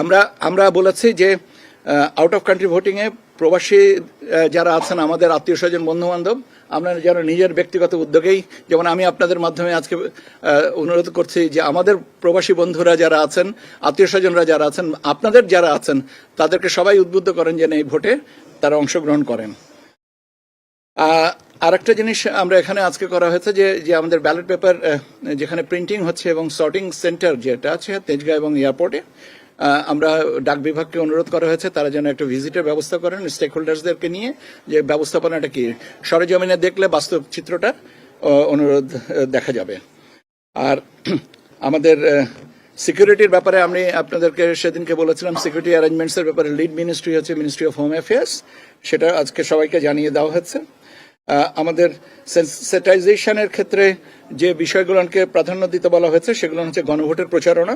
আমরা আমরা বলেছি যে আউট অফ কান্ট্রি ভোটিং এ প্রবাসী যারা আছেন, আমাদের আত্মীয় স্বজন বন্ধু বান্ধব আমরা যেন নিজের ব্যক্তিগত উদ্যোগেই, যেমন আমি আপনাদের মাধ্যমে আজকে অনুরোধ করছি যে আমাদের প্রবাসী বন্ধুরা যারা আছেন, আত্মীয় স্বজনরা যারা আছেন, আপনাদের যারা আছেন, তাদেরকে সবাই উদ্বুদ্ধ করেন যেন এই ভোটে তারা অংশগ্রহণ করেন। আর একটা জিনিস আমরা এখানে আজকে করা হয়েছে যে যে আমাদের ব্যালট পেপার যেখানে প্রিন্টিং হচ্ছে এবং সর্টিং সেন্টার যেটা আছে তেজগাঁ এবং এয়ারপোর্টে আমরা ডাক বিভাগকে অনুরোধ করা হয়েছে, তারা যেন একটা ভিজিটের ব্যবস্থা করেন স্টেক হোল্ডার্সদেরকে নিয়ে, যে ব্যবস্থাপনাটা কি? সরেজমিনে দেখলে বাস্তব চিত্রটা অনুরোধ দেখা যাবে। আর আমাদের সিকিউরিটির ব্যাপারে আমি আপনাদেরকে সেদিনকে বলেছিলাম সিকিউরিটি অ্যারেঞ্জমেন্টসের ব্যাপারে লিড মিনিস্ট্রি হচ্ছে মিনিস্ট্রি অফ হোম অ্যাফেয়ার্স সেটা আজকে সবাইকে জানিয়ে দেওয়া হচ্ছে। আমাদের সেন্সিটাইজেশনের ক্ষেত্রে যে বিষয়গুলোকে প্রাধান্য দিতে বলা হয়েছে, সেগুলো হচ্ছে গণভোটের প্রচারণা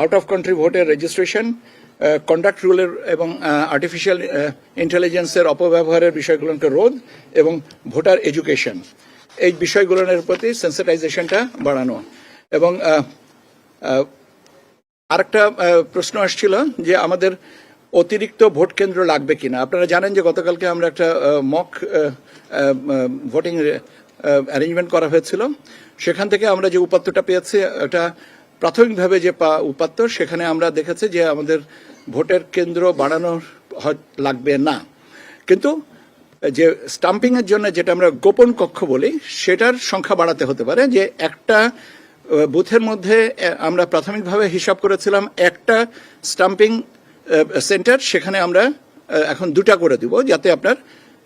আউট অফ কান্ট্রি ভোটের রেজিস্ট্রেশন কন্ডাক্ট রুলের এবং আর্টিফিশিয়াল ইন্টেলিজেন্সের অপব্যবহারের বিষয়গুলোকে রোধ এবং ভোটার এডুকেশন এই বিষয়গুলোর প্রতি সেন্সিটাইজেশনটা বাড়ানো। এবং আরেকটা প্রশ্ন আসছিল যে আমাদের অতিরিক্ত ভোট কেন্দ্র লাগবে কিনা? আপনারা জানেন যে গতকালকে আমরা একটা মক ভোটিং অ্যারেঞ্জমেন্ট করা হয়েছিল। সেখান থেকে আমরা যে উপাত্তটা পেয়েছি, এটা প্রাথমিকভাবে যে উপাত্ত, সেখানে আমরা দেখেছি যে আমাদের ভোটের কেন্দ্র বাড়ানো লাগবে না। কিন্তু যে স্টাম্পিং এর জন্য যেটা আমরা গোপন কক্ষ বলি, সেটার সংখ্যা বাড়াতে হতে পারে। যে একটা বুথের মধ্যে আমরা প্রাথমিকভাবে হিসাব করেছিলাম, একটা স্টাম্পিং সেন্টার সেখানে আমরা এখন দুটা করে দিব যাতে আপনার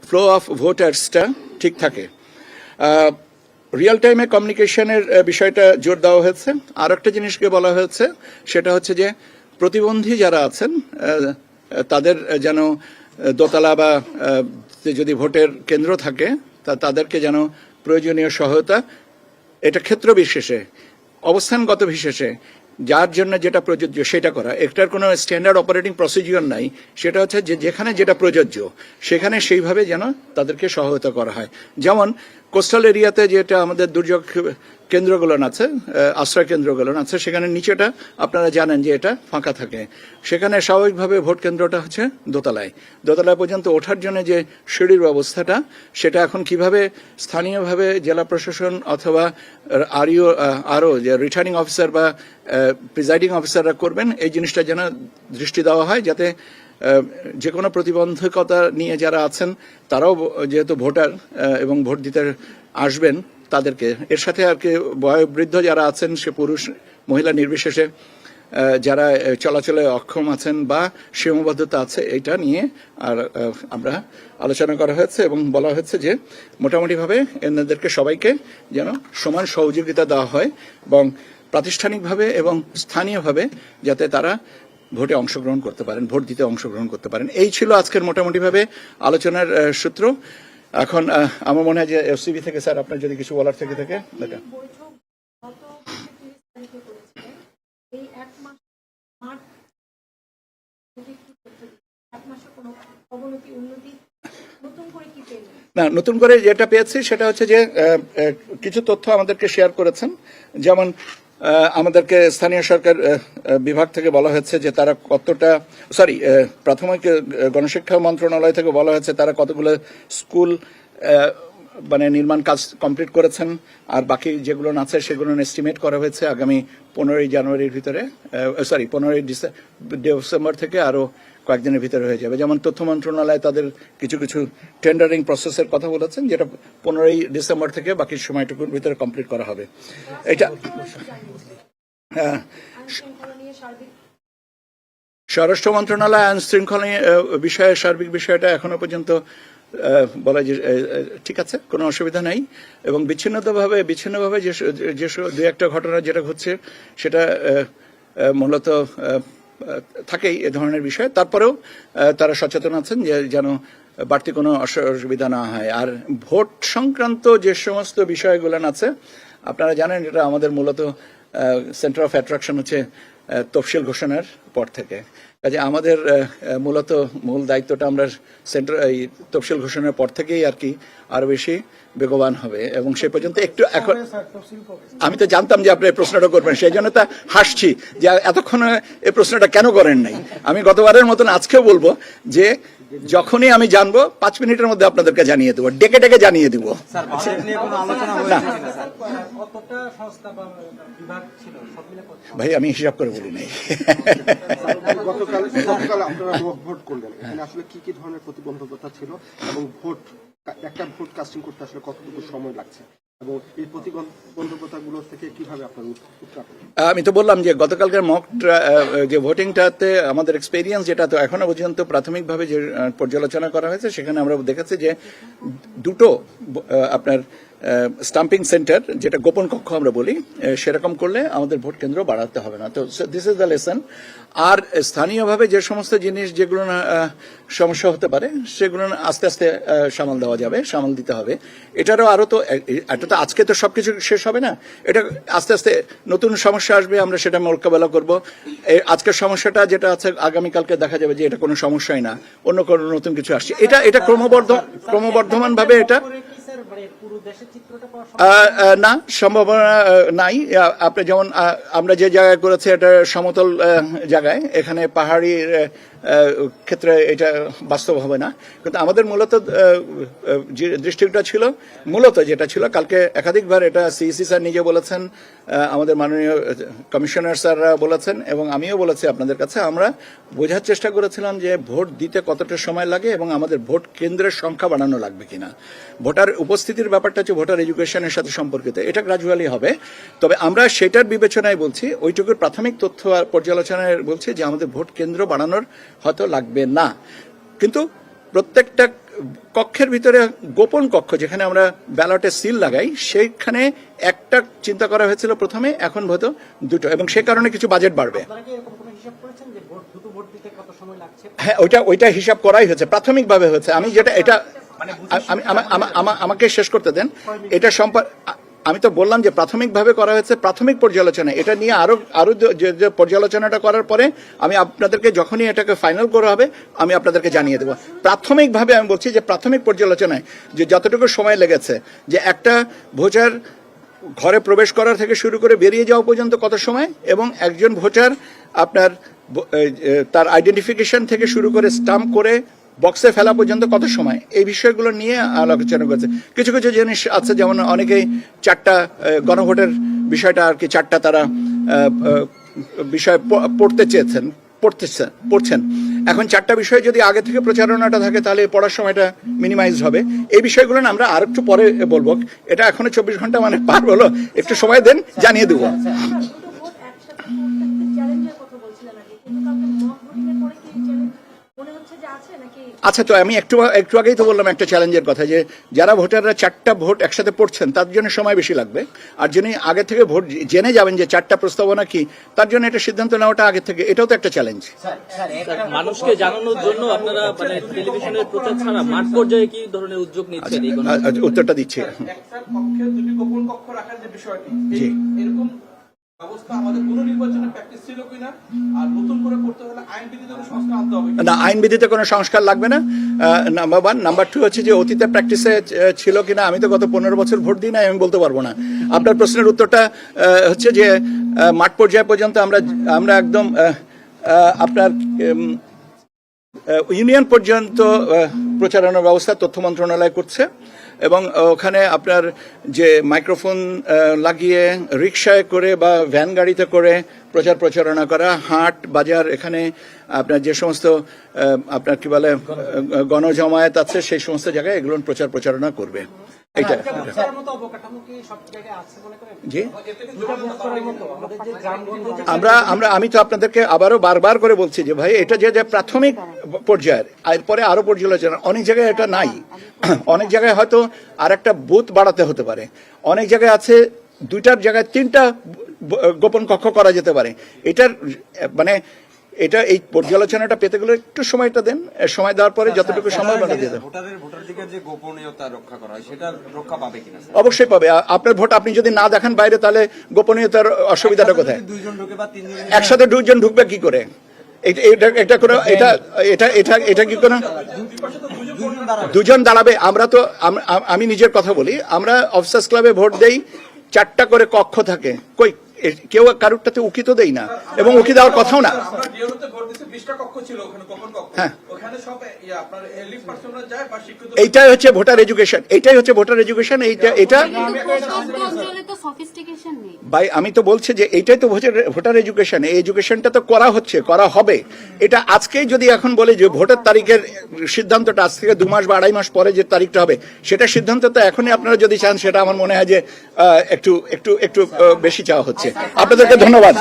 ফ্লো অফ ভোটার্সটা ঠিক থাকে। রিয়েল টাইমে কমিউনিকেশনের বিষয়টা জোর দেওয়া হয়েছে। আর একটা জিনিসকে বলা হয়েছে, সেটা হচ্ছে যে প্রতিবন্ধী যারা আছেন তাদের যেন দোতলা বা যদি ভোটের কেন্দ্র থাকে, তা তাদেরকে যেন প্রয়োজনীয় সহায়তা, এটা ক্ষেত্র বিশেষে, অবস্থানগত বিশেষে যার জন্য যেটা প্রযোজ্য সেটা করা। একটার কোনো স্ট্যান্ডার্ড অপারেটিং প্রসিজিওর নাই, সেটা হচ্ছে যে যেখানে যেটা প্রযোজ্য, সেখানে সেইভাবে যেন তাদেরকে সহায়তা করা হয়। যেমন কোস্টাল এরিয়াতে যেটা আমাদের দুর্যোগ কেন্দ্রগুলো আছে আশ্রয় কেন্দ্রগুলো আছে, সেখানে নিচেটা আপনারা জানেন যে এটা ফাঁকা থাকে। সেখানে স্বাভাবিকভাবে ভোট কেন্দ্রটা হচ্ছে দোতলায়। দোতলায় পর্যন্ত ওঠার জন্য যে সিঁড়ির ব্যবস্থাটা, সেটা এখন কীভাবে স্থানীয়ভাবে জেলা প্রশাসন অথবা আরইও আরও যে রিটার্নিং অফিসার বা প্রিজাইডিং অফিসাররা করবেন, এই জিনিসটা যেন দৃষ্টি দেওয়া হয় যাতে যে কোনো প্রতিবন্ধকতা নিয়ে যারা আছেন, তারাও যেহেতু ভোটার এবং ভোট দিতে আসবেন তাদেরকে। এর সাথে আর কি বয়োবৃদ্ধ যারা আছেন, সে পুরুষ, মহিলা নির্বিশেষে যারা চলাচলে অক্ষম আছেন বা সীমাবদ্ধতা আছে, এটা নিয়ে আর আমরা আলোচনা করা হয়েছে এবং বলা হয়েছে যে মোটামুটিভাবে এনাদেরকে সবাইকে যেন সমান সহযোগিতা দেওয়া হয় এবং প্রাতিষ্ঠানিকভাবে এবং স্থানীয়ভাবে যাতে তারা ভোটে অংশগ্রহণ করতে পারেন, ভোট দিতে অংশগ্রহণ করতে পারেন। এই ছিল আজকের মোটামুটিভাবে আলোচনার সূত্র। এখন আমার মনে হয় যে এসসিবি থেকে স্যার, আপনার যদি কিছু বলার থেকে থাকে না, নতুন করে যেটা পেয়েছি সেটা হচ্ছে যে কিছু তথ্য আমাদেরকে শেয়ার করেছেন। যেমন আমাদেরকে স্থানীয় সরকার বিভাগ থেকে বলা হয়েছে যে তারা কতটা সরি প্রাথমিক গণশিক্ষা মন্ত্রণালয় থেকে বলা হয়েছে তারা কতগুলো স্কুল মানে নির্মাণ কাজ কমপ্লিট করেছেন আর বাকি যেগুলো আছে সেগুলো এস্টিমেট করা হয়েছে আগামী পনেরোই জানুয়ারির ভিতরে সরি পনেরোই ডিসেম্বর থেকে আরও কয়েকদিনের ভিতরে হয়ে যাবে। যেমন তথ্য মন্ত্রণালয় তাদের কিছু কিছু টেন্ডারিং প্রসেসের কথা বলেছেন যেটা পনেরোই ডিসেম্বর থেকে বাকি সময়টুকুর ভিতরে কমপ্লিট করা হবে। এটা হ্যাঁ, স্বরাষ্ট্র মন্ত্রণালয় আইন শৃঙ্খলা বিষয়ে সার্বিক বিষয়টা এখনও পর্যন্ত বলা যে ঠিক আছে, কোনো অসুবিধা নাই। এবং বিচ্ছিন্নভাবে বিচ্ছিন্নভাবে যে যে দু একটা ঘটনা যেটা ঘটছে, সেটা মূলত থাকেই এ ধরনের বিষয়। তারপরেও তারা সচেতন আছেন যে যেন বাড়তি কোনো অস- অসুবিধা না হয়। আর ভোট সংক্রান্ত যে সমস্ত বিষয়গুলো আছে, আপনারা জানেন, এটা আমাদের মূলত সেন্টার অফ অ্যাট্রাকশন হচ্ছে তফসিল ঘোষণার পর থেকে। কাজে আমাদের মূলত মূল দায়িত্বটা আমরা সেন্টার এই তফসিল ঘোষণার পর থেকেই আর কি আরও বেশি বেগবান হবে। এবং সে পর্যন্ত একটু এখন আমি তো জানতাম যে আপনি এই প্রশ্নটা করবেন সেই জন্য তা হাসছি যে এতক্ষণ এই প্রশ্নটা কেন করেন নাই? আমি গতবারের মতন আজকেও বলব যে যখনই আমি জানব পাঁচ মিনিটের মধ্যে আপনাদেরকে জানিয়ে দেবো ডেকে ডেকে জানিয়ে দেবো। স্যার বাজেট নিয়ে কোনো আলোচনা না। হয়েছে কিনা স্যার? কতটা সংস্থা বা বিভাগ ছিল? সব মিলে কত? ভাই আমি হিসাব করে বলি নাই। গতকাল গতকাল আপনারা মক ভোট করলেন। এখানে আসলে কি কি ধরনের প্রতিবন্ধকতা ছিল এবং ভোট একটা ভোট কাস্টিং করতে আসলে কতটুকু সময় লাগছে? আমি তো বললাম যে গতকালকার মক যে ভোটিংটাতে আমাদের এক্সপেরিয়েন্স যেটা তো এখনও পর্যন্ত প্রাথমিকভাবে যে পর্যালোচনা করা হয়েছে, সেখানে আমরা দেখেছি যে দুটো আপনার স্টাম্পিং সেন্টার যেটা গোপন কক্ষ আমরা বলি সেরকম করলে আমাদের ভোট কেন্দ্র বাড়াতে হবে না। তো দিস ইজ দ্য লেসন আর স্থানীয়ভাবে যে সমস্ত জিনিস যেগুলো সমস্যা হতে পারে, সেগুলো আস্তে আস্তে সামাল দেওয়া যাবে, সামাল দিতে হবে। এটারও আরও তো এটা তো আজকে তো সবকিছু শেষ হবে না। এটা আস্তে আস্তে নতুন সমস্যা আসবে, আমরা সেটা মোকাবেলা করব। আজকের সমস্যাটা যেটা আছে, আগামীকালকে দেখা যাবে যে এটা কোনো সমস্যাই না, অন্য কোনো নতুন কিছু আসছে। এটা এটা ক্রমবর্ধ ক্রমবর্ধমান ভাবে এটা না সম্ভাবনা নাই। আপনি যেমন আমরা যে জায়গায় করেছি এটা সমতল জায়গায়। এখানে পাহাড়ি ক্ষেত্রে এটা বাস্তব হবে না। কিন্তু আমাদের মূলত যে দৃষ্টিটা ছিল, মূলত যেটা ছিল, কালকে একাধিকবার এটা সিইসি স্যার নিজে বলেছেন আমাদের মাননীয় কমিশনার স্যাররা বলেছেন, এবং আমিও বলেছি আপনাদের কাছে, আমরা বোঝার চেষ্টা করেছিলাম যে ভোট দিতে কতটা সময় লাগে এবং আমাদের ভোট কেন্দ্রের সংখ্যা বাড়ানো লাগবে কিনা। ভোটার উপস্থিতির ব্যাপারটা হচ্ছে ভোটার এডুকেশনের সাথে সম্পর্কিত, এটা গ্রাজুয়ালি হবে। তবে আমরা সেটার বিবেচনায় বলছি, ওইটুকুর প্রাথমিক তথ্য পর্যালোচনায় বলছি যে আমাদের ভোট কেন্দ্র বাড়ানোর হয়তো লাগবে না। কিন্তু প্রত্যেকটা কক্ষের ভিতরে গোপন কক্ষ যেখানে আমরা ব্যালটে সিল লাগাই সেইখানে একটা চিন্তা করা হয়েছিল প্রথমে এখন হয়তো দুটো এবং সে কারণে কিছু বাজেট বাড়বে। হ্যাঁ ওইটা ওইটা হিসাব করাই হয়েছে প্রাথমিকভাবে হয়েছে। আমি যেটা এটা আমা- আমাকে শেষ করতে দেন। এটা সম্পর্ক আমি তো বললাম যে প্রাথমিকভাবে করা হয়েছে প্রাথমিক পর্যালোচনা। এটা নিয়ে আরও আরও যে- পর্যালোচনাটা করার পরে আমি আপনাদেরকে যখনই এটাকে ফাইনাল করা হবে, আমি আপনাদেরকে জানিয়ে দেবো। প্রাথমিকভাবে আমি বলছি যে প্রাথমিক পর্যালোচনায় যে যতটুকু সময় লেগেছে, যে একটা ভোটার ঘরে প্রবেশ করার থেকে শুরু করে বেরিয়ে যাওয়া পর্যন্ত কত সময় এবং একজন ভোটার আপনার তার আইডেন্টিফিকেশন থেকে শুরু করে স্টাম্প করে বক্সে ফেলা পর্যন্ত কত সময়? এই বিষয়গুলো নিয়ে আলোচনা করছে কিছু কিছু জিনিস আছে, যেমন অনেকেই চারটা গণভোটের বিষয়টা আর কি, চারটা তারা বিষয় পড়তে চেয়েছেন, পড়তেছে, পড়ছেন। এখন চারটা বিষয় যদি আগে থেকে প্রচারণাটা থাকে, তাহলে পড়ার সময়টা মিনিমাইজ হবে। এই বিষয়গুলো না আমরা আর একটু পরে বলব। এটা এখনও চব্বিশ ঘণ্টা মানে পার হলো। একটু সময় দেন, জানিয়ে দেবো দুটো ভোট একসাথে করতে একটা চ্যালেঞ্জের কথা বলছিলেন আগে কিন্তু কালকে মক ভোটিং এর পরে কি চ্যালেঞ্জ মনে হচ্ছে যে আছে নাকি আচ্ছা তো আমি একটু একটু আগেই তো বললাম একটা চ্যালেঞ্জের কথা যে যারা ভোটাররা চারটা ভোট একসাথে পড়ছেন তার জন্য সময় বেশি লাগবে আর যিনি আগে থেকে ভোট জেনে যাবেন যে চারটা প্রস্তাবনা কি তার জন্য এটা সিদ্ধান্ত নেওয়াটা আগে থেকে এটাও তো একটা চ্যালেঞ্জ মানুষকে জানানোর জন্য আপনারা মানে টেলিভিশনের প্রচার ছাড়া মাঠ পর্যায়ে কি ধরনের উদ্যোগ নিচ্ছেন উত্তরটা দিচ্ছি গোপন কক্ষ রাখার যে বিষয়টি এরকম আমাদের কোন নির্বাচনে প্র্যাকটিস ছিল কিনা, আর নতুন করে করতে হলে আইন বিধিতে কোনো সংস্কার? না সংস্কার লাগবে না। নাম্বার ওয়ান নাম্বার টু হচ্ছে যে অতীতে প্র্যাকটিসে ছিল কিনা, আমি তো গত পনেরো বছর ভোট দিই না আমি বলতে পারব না। আপনার প্রশ্নের উত্তরটা হচ্ছে যে মাঠ পর্যায় পর্যন্ত আমরা আমরা একদম আপনার ইউনিয়ন পর্যন্ত প্রচারণার ব্যবস্থা তথ্য মন্ত্রণালয় করছে। এবং ওখানে আপনার যে মাইক্রোফোন লাগিয়ে রিক্সায় করে বা ভ্যান গাড়িতে করে প্রচার প্রচারণা করা, হাট, বাজার, এখানে আপনার যে সমস্ত আপনার কি বলে গণজমায়েত আছে, সেই সমস্ত জায়গায় এগুলো প্রচার প্রচারণা করবে। যে আমরা আমরা আমি তো আপনাদেরকে আবারও বারবার করে বলছি যে ভাই এটা যে যে প্রাথমিক পর্যায়ের এরপরে আরও পর্যালোচনা অনেক জায়গায় এটা নাই। অনেক জায়গায় হয়তো আর একটা বুথ বাড়াতে হতে পারে। অনেক জায়গায় আছে দুইটার জায়গায় তিনটা গোপন কক্ষ করা যেতে পারে। এটার মানে এটা এই পর্যালোচনাটা পেতে গেলে একটু সময়টা দেন। সময় দেওয়ার পরে যতটুকু সময় আমরা দিয়ে দেবো। ভোটারের ভোটাধিকার যে গোপনীয়তা রক্ষা করা হয় রক্ষা পাবে কিনা স্যার? অবশ্যই পাবে। আপনার ভোট আপনি যদি না দেখান বাইরে তাহলে গোপনীয়তার অসুবিধাটা কোথায়? একসাথে দুজন ঢুকবে কি করে? এটা- এটা এটা এটা এটা এটা এটা কি কোনো দুজন দাঁড়াবে। আমরা তো আম- নিজের কথা বলি। আমরা অফিসার্স ক্লাবে ভোট দেই চারটা করে কক্ষ থাকে। কই? কেউ কারুরটাতে উকি তো দেই না এবং উকি দেওয়ার কথাও না হ্যাঁ। এইটাই হচ্ছে ভোটার এডুকেশন এইটাই হচ্ছে ভোটার এডুকেশন এইটা এটা কিন্তু প্রত্যন্ত অঞ্চলে তো সফিস্টিকেশন নেই ভাই, আমি তো বলছি যে এইটাই তো ভোটার ভোটার এডুকেশন এই এডুকেশনটা তো করা হচ্ছে, করা হবে। এটা আজকেই যদি এখন বলে যে ভোটের তারিখের সিদ্ধান্তটা আজ থেকে দু মাস বা আড়াই মাস পরে যে তারিখটা হবে, সেটা সিদ্ধান্ত তো এখনই আপনারা যদি চান, সেটা আমার মনে হয় যে একটু একটু একটু বেশি চাওয়া হচ্ছে। আপনাদেরকে ধন্যবাদ।